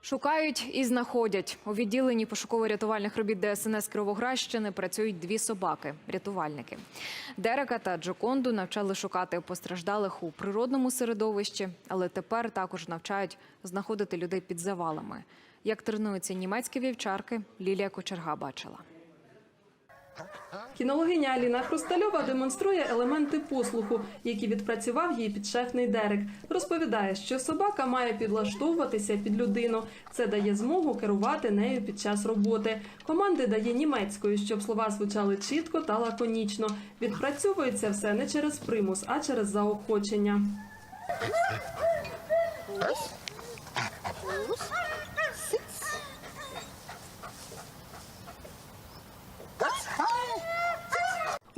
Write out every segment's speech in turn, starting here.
Шукають і знаходять. У відділенні пошуково-рятувальних робіт ДСНС Кировоградщини працюють дві собаки – рятувальники. Дерека та Джоконду навчали шукати постраждалих у природному середовищі, але тепер також навчають знаходити людей під завалами. Як тренуються німецькі вівчарки, Лілія Кочерга бачила. Кінологиня Аліна Хрустальова демонструє елементи послуху, які відпрацював її підшефний Дерек. Розповідає, що собака має підлаштовуватися під людину. Це дає змогу керувати нею під час роботи. Команди дає німецькою, щоб слова звучали чітко та лаконічно. Відпрацьовується все не через примус, а через заохочення.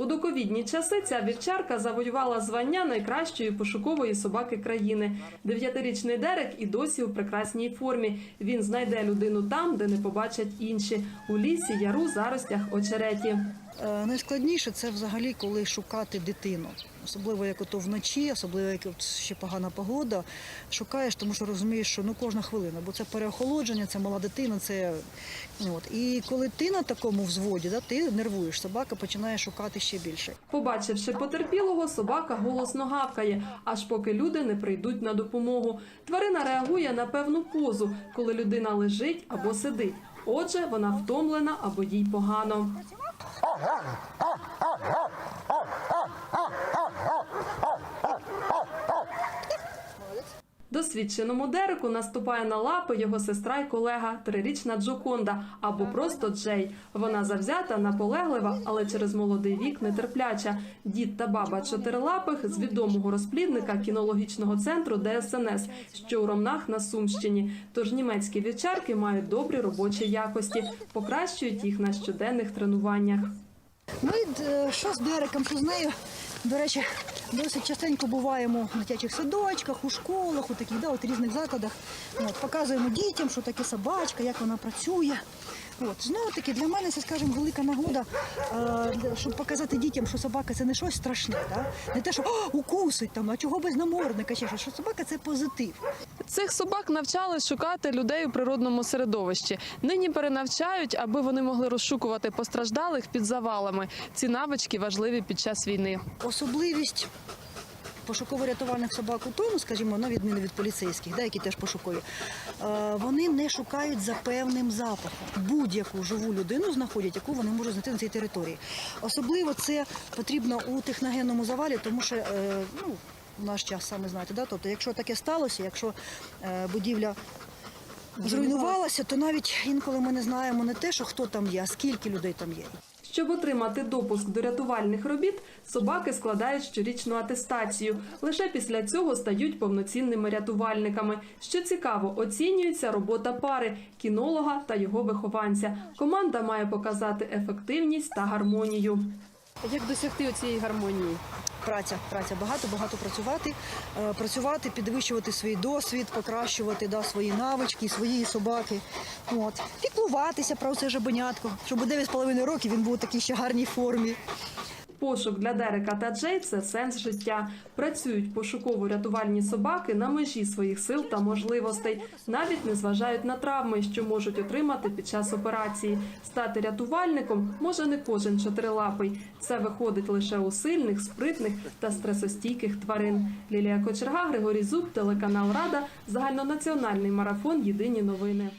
У доковідні часи ця вівчарка завоювала звання найкращої пошукової собаки країни. Дев'ятирічний Дерек і досі у прекрасній формі. Він знайде людину там, де не побачать інші у лісі, яру, заростях, очереті. Е, Найскладніше це взагалі, коли шукати дитину. Особливо як ото вночі, особливо як от ще погана погода. Шукаєш, тому що розумієш, що ну кожна хвилина, бо це переохолодження, це мала дитина, це от. І коли ти на такому взводі, да, ти нервуєш, собака починає шукати ще більше. Побачивши потерпілого, собака голосно гавкає, аж поки люди не прийдуть на допомогу. Тварина реагує на певну позу, коли людина лежить або сидить. Отже, вона втомлена або їй погано. Ah, ah, ah, ah, ah. Досвідченому Дереку наступає на лапи його сестра й колега, трирічна Джоконда або просто Джей. Вона завзята, наполеглива, але через молодий вік нетерпляча. Дід та баба чотирилапих з відомого розплідника кінологічного центру ДСНС, що у Ромнах на Сумщині. Тож німецькі вівчарки мають добрі робочі якості, покращують їх на щоденних тренуваннях. Ми е, що з Дереком, що з нею, до речі, досить частенько буваємо в дитячих садочках, у школах, у таких да, от різних закладах. От, показуємо дітям, що таке собачка, як вона працює. От, знову таки, для мене це, скажімо, велика нагода, е, щоб показати дітям, що собака це не щось страшне, да? не те, що «О, укусить там, а чого без намордника, чи що, що собака це позитив. Цих собак навчали шукати людей у природному середовищі. Нині перенавчають, аби вони могли розшукувати постраждалих під завалами. Ці навички важливі під час війни. Особливість пошуково-рятувальних собак у тому, скажімо, на відміну від поліцейських, да, які теж пошукові, е, вони не шукають за певним запахом. Будь-яку живу людину знаходять, яку вони можуть знайти на цій території. Особливо це потрібно у техногенному завалі, тому що е, ну, в наш час саме знаєте, да? тобто, якщо таке сталося, якщо е, будівля. Зруйнувалася, то навіть інколи ми не знаємо не те, що хто там є, а скільки людей там є. Щоб отримати допуск до рятувальних робіт, собаки складають щорічну атестацію. Лише після цього стають повноцінними рятувальниками. Що цікаво, оцінюється робота пари кінолога та його вихованця. Команда має показати ефективність та гармонію. Як досягти цієї гармонії? Праця, праця, багато, багато працювати, е, працювати, підвищувати свій досвід, покращувати да, свої навички, свої собаки. От. Піклуватися про це жабенятко, щоб у 9,5 років він був у такій ще гарній формі. Пошук для Дерека та Джей це сенс життя. Працюють пошуково-рятувальні собаки на межі своїх сил та можливостей, навіть не зважають на травми, що можуть отримати під час операції. Стати рятувальником може не кожен чотирилапий. Це виходить лише у сильних, спритних та стресостійких тварин. Лілія Кочерга, Григорій Зуб, телеканал Рада, загальнонаціональний марафон Єдині новини.